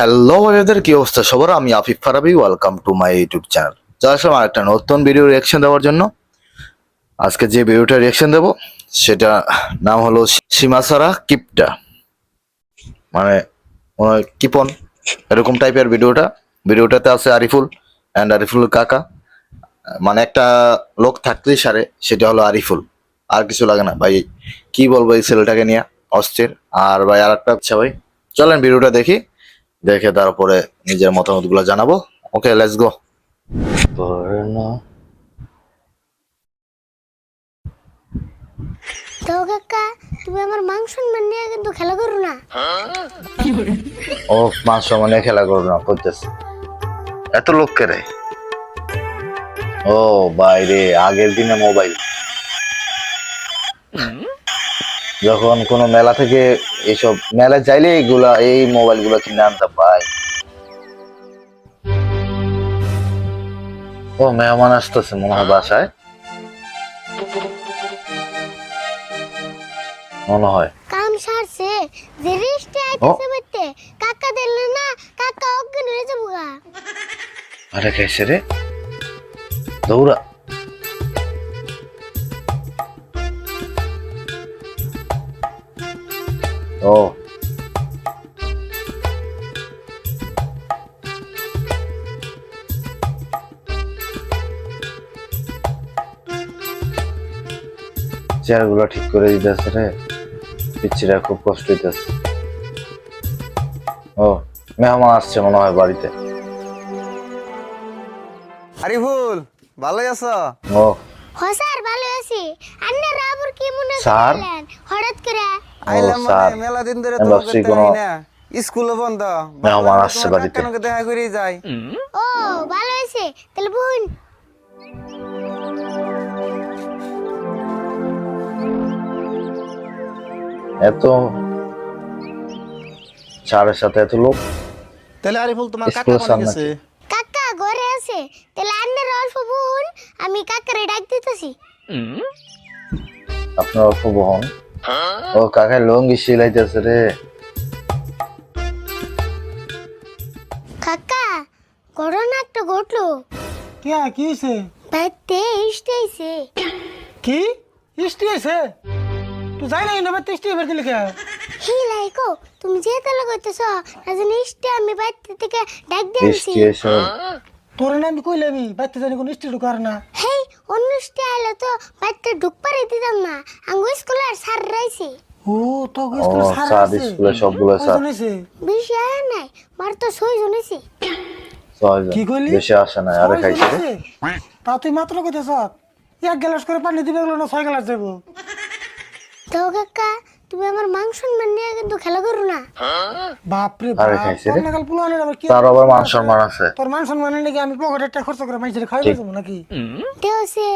Hello ভাইদের কি অবস্থা? সবার, আমি Afif Farabi welcome to my YouTube channel চলে আসলাম একটা নতুন ভিডিও রিয়াকশন দেওয়ার জন্য। আজকে যে ভিডিওটা রিয়াকশন দেব, সেটা নাম হলো সীমাসারা কিপটা। মানে কিপন, এরকম টাইপের ভিডিওটা ভিডিওটাতে আছে আরিফুল অ্যান্ড আরিফুল কাকা। মানে একটা লোক থাকতেই সারে, সেটা হলো আরিফুল। আর কিছু লাগে না, ভাই। কি বলব এই ছেলেটাকে নিয়ে? অস্থির। আর ভাই আর একটা আচ্ছা ভাই। চলেন ভিডিওটা দেখি। দেখে তারপরে নিজের মতামতগুলো জানাব ওকে লেটস গো তো কাকা তুমি আমার মাংস নিয়ে কিন্তু খেলা করো না। ও মানে খেলা করো না করতেছে। এত লোক কে রে? ও বাইরে আগের দিনে মোবাইল যখন কোনো মেলা থেকে এইসব মেলা চাইলে এইগুলা এই মোবাইলগুলো কিনে আনতে ভাই ও মেহমান আসতেছে মনে হয় বাসায়। মনে হয়। কাম সারছে যে রেস্টে আইতেছে বইতে কাকা দিলে না কাকা অজ্ঞান হয়ে যাব আরে রে। দৌড়া। ও। চেয়ারগুলো ঠিক করে দিতেছে রে। পিচ্ছিরা খুব কষ্ট হইতেছে ও মেহমান আসছে মনে হয় বাড়িতে। আরিফুল ভালোই আছো? ও। হ স্যার ভালো আছি। আন্নার আবার কি মনে স্যার? করলেন হঠাৎ করে আইলাম মানে মেলা দিন ধরে আমি তোমাকে ভাবছি দেখতে কোনো- পাই না। স্কুলও বন্ধ। মেহমান আসছে বাড়িতে। দেখা করেই যাই। ও ভালো আছে তাহলে বোন এত স্যারের সাথে এত লোক? তাহলে আরিফুল তোমার কাকা গেছে? কাকা ঘরে আছে। তাহলে আন্নার অল্প বোন আমি কাকারে ডাক দিতেছি। আপনার অল্প বহন ও কাকায় লঙ্গি সিলাইতেছে রে। কাকা ঘটনা একটা ঘটলো। কে কি হয়েছে বাইতে ইস্টাইছে কি? ইষ্টি আছে তুই যাই না ইনোভেট ইষ্টি এবার দিলে কে হে লাইকো তুমি যে তালা কইতেছ রাজন ইস্টে আমি বাইতে থেকে ডাক বৃষ্টি এসে তোর না আমি কইলে আমি বাইতে জানি কোন ইষ্টি ঢুকার না। হেই ইস্টে আইলে তো বাইতে ঢুক পারে দিতাম না। আঙ্গু স্কুলে আর স্যার রয়েছে। ও তো ও স্যার স্কুলে সবগুলো স্যার বেশি আয় নাই মার তো সই জনেছি কি কইলি? বেশি আসে না আরে খাইছে তা তুই মাত্র কইতেছ এক গ্লাস করে পানি দিবে গেল না ছয় গ্লাস দেব? তো কাকা তুমি আমার মাংস নিয়ে কিন্তু খেলা করো না। বাপরে আরে বাপ খাইছে রে। পুলানের আবার কি তার আবার মান সম্মান আছে। তোর মান সম্মানের নাকি আমি পকেটে একটা খরচ করে মানুষের খাই ঠিক। দেবো নাকি? দেওছে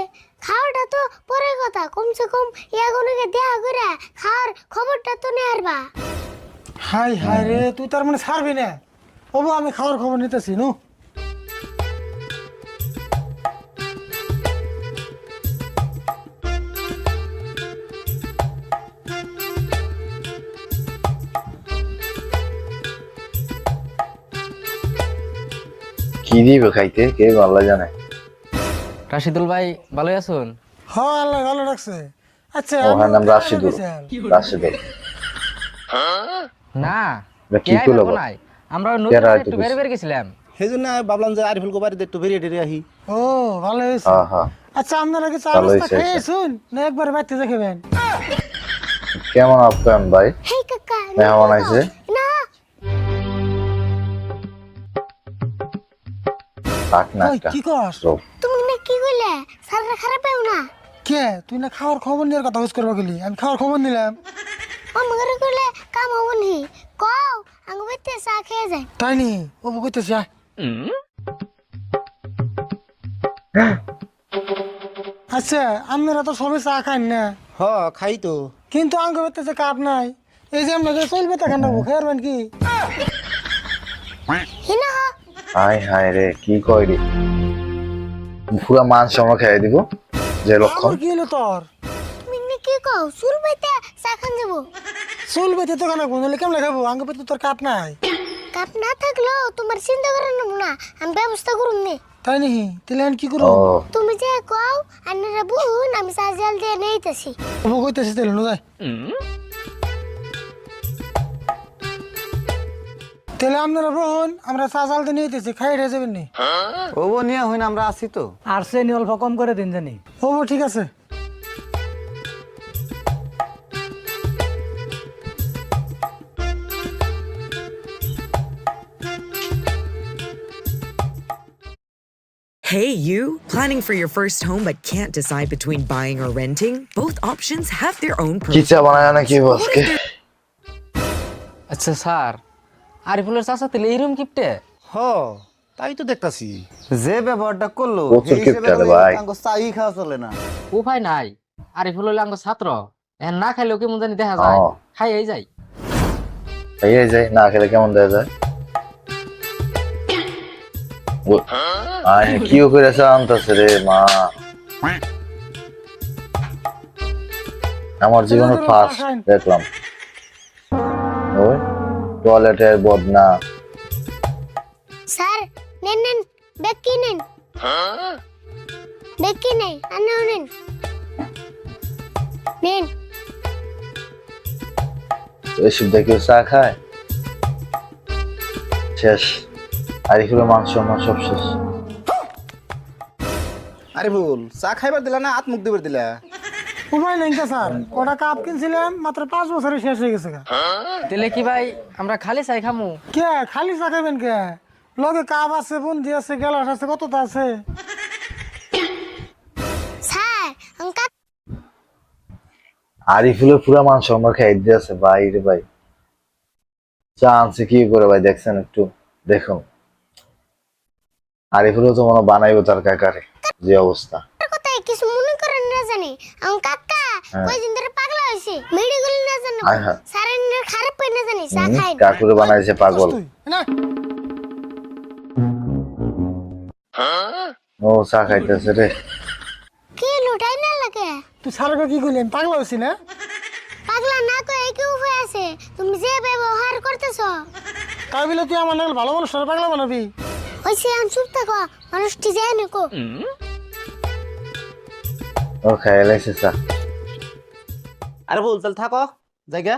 খাওয়াটা তো পরের কথা কমসে কম ইয়াগুলোকে দেয়া করে খাওয়ার খবরটা তো নেয়ারবা হাই হাই রে তুই তার মানে ছাড়বি না। ওবো আমি খাওয়ার খবর নিতেছি নু? কি দিবে খাইতে? কে ভালো জানে। রাশিদুল ভাই ভালোই আছেন? হ্যাঁ আল্লাহ ভালো রাখছে। আচ্ছা ও হ্যাঁ নাম রাশিদুল। রাশিদুল। না কি করল কোন আমরা নতুন একটু বের বের গেছিলাম। সেই জন্য আমি ভাবলাম যে আরিফুল বাড়িতে একটু বেরিয়ে টেরিয়ে আহি। ও ভালো হয়েছে। হ্যাঁ হ্যাঁ। আচ্ছা আপনারা কি চা ভালো নাস্তা হয়েছে, না একবার বাড়িতে দেখবেন। কেমন আপ্যায়ন ভাই? হেই কাকা মেহমান আইছে? না থাক না একটা কি কস তুমি না কি কইলে? স্যাররা খারাপ পেও না। কে? তুই না খাওয়ার খবর নেওয়ার কথা হুস করবা গেলি? আমি খাওয়ার খবর নিলাম। আমার কইলে কাম হব নি। কও চা খেয়ে যায় তাই নি? ও। আচ্ছা আপনারা তো সবাই চা খান না। হ খাই তো। কিন্তু আঙ্গ যে কাপ নাই। এই যে আপনাদের চলবে তা খান খেয়ারবেন কি? হিনা হ হাই হাই রে কি কই রে পুরা মান সম্মান খাইয়ে দিব যে লক্ষণ। কি হলো তোর? তুমি না কি কও? চুল বাইতে চা খান যাব। চলবে তো কেন বন্ধু? কেমন খাব? আঙ্গ পেতে তোর কাপ নাই। কাপ না থাকলেও তোমার চিন্তা করে নেব না। আমি ব্যবস্থা করুন নে। তাই নাকি? তাহলে আমি কি করব ও। তুমি যে কও আন্নারা বুন আমি চার্জাল দিয়ে নেইতেছি। কইতেছি তাহলে নো তাহলে আপনারা বোন আমরা চা চালতে নিয়ে যেতেছি খাই রে যাবেন নি ওবো নিয়ে হইন আমরা আছি তো আর সে অল্প কম করে দিন জানি অবু ঠিক আছে Hey, you! Planning for your first home but can't decide between buying or renting? Both options have their own pros. আচ্ছা স্যার আরিফুলের চাচা তাহলে এইরকম কিপটে হ তাই তো দেখতাছি। যে ব্যবহারটা করল সেই হিসেবে চাই খাওয়া চলে না। উপায় নাই। আরিফুল হলে আমার ছাত্র। এখন না খাইলেও কেমন জানি দেখা যায়। খাই এই যাই। এই যাই না খেলে কেমন দেয়া যায়? আয় কি করে আনতেছে রে মা। আমার জীবনে ফার্স্ট দেখলাম। ওই টয়লেটের বদনা। স্যার নেন নেন ব্যাগ কি নেন। ব্যাগ কি নেই আন্নাও নেন। নেন। এসব দেখে চা খায়? শেষ। আরিফুলের মাংস আমার সব শেষ। আরে ভুল চা খাইবার দিলা না? আত মুখ দিবার দিলা? উপায় নেই কা স্যার। কটা কাপ কিনছিলাম মাত্র পাঁচ বছরে শেষ হয়ে গেছে গা। তাহলে কি ভাই আমরা খালি চাই খামু? কে? খালি চা খাবেন কে? লগে কাপ আছে বুন্দি আছে গেলাস আছে কতটা আছে? আরিফুলের পুরা মাংস আমার খাই দিয়েছে ভাই রে ভাই। চা আনছে কি করে ভাই দেখছেন একটু? দেখুন। আরিফুলও তো মনে বানাইবো তার কাকারে যে অবস্থা কথায় কিছু মনে করেন কাকা হ্যাঁ। কয়দিন ধরে পাগলা হয়েছে মেডিকেল না জানো। স্যারের খারাপ পাই না জানি চা খাই না। কাকুরে বানাইছে পাগল। ও চা খাইতেছে রে। কি লুটাই না লাগে? তুই স্যারকে কি আমি পাগলা হয়েছি না? পাগলা না কয়ে কি উপায় আছে? তুমি যে ব্যবহার করতেছো। তাই বলে তুই আমার ভালো মানুষ পাগলা বানাবি? ওই সে আমি চুপ থাকো মানুষটি যায় না কো ও খাই লাইছে চা আরে ভুল তাহলে থাকো। জায়গা?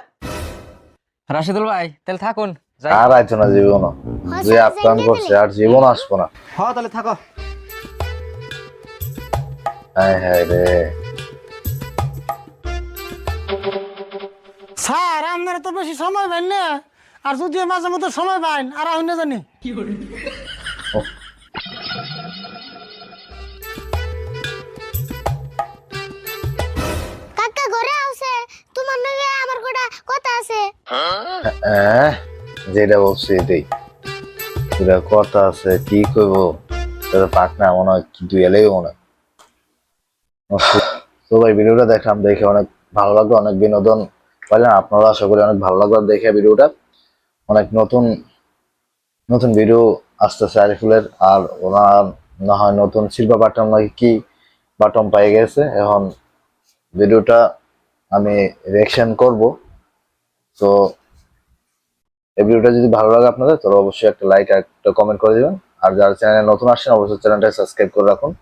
রাশিদুল ভাই তাহলে থাকুন যাই। আর আইতো না জীবন যে আপ্যায়ন করছে আর জীবন আসব না। হ তাহলে থাকো। হায় হায় রে। স্যার আপনারা তো বেশি সময় পাইন না। আর যদি মাঝে মধ্যে সময় পাইন আর আমি না জানি। কাকা আছে। হ্যাঁ যেটা বলছি এটাই। আছে, কি তোর পাক না মনে হয় কি দুই এলেই মনে ভিডিওটা দেখলাম, দেখে অনেক ভালো লাগল, অনেক বিনোদন পাইলেন আপনারা আশা করি অনেক ভালো লাগল দেখে ভিডিওটা। অনেক নতুন নতুন ভিডিও আসতেছে আরিফুলের, আর ওনার না হয় নতুন শিল্পা বাটন নাকি কি বাটন পাই গেছে। এখন ভিডিওটা আমি রিয়াকশন করব। তো এই ভিডিওটা যদি ভালো লাগে আপনাদের, তাহলে অবশ্যই একটা লাইক আর একটা কমেন্ট করে দেবেন। আর যারা চ্যানেলে নতুন আসছেন, অবশ্যই চ্যানেলটা সাবস্ক্রাইব করে রাখুন।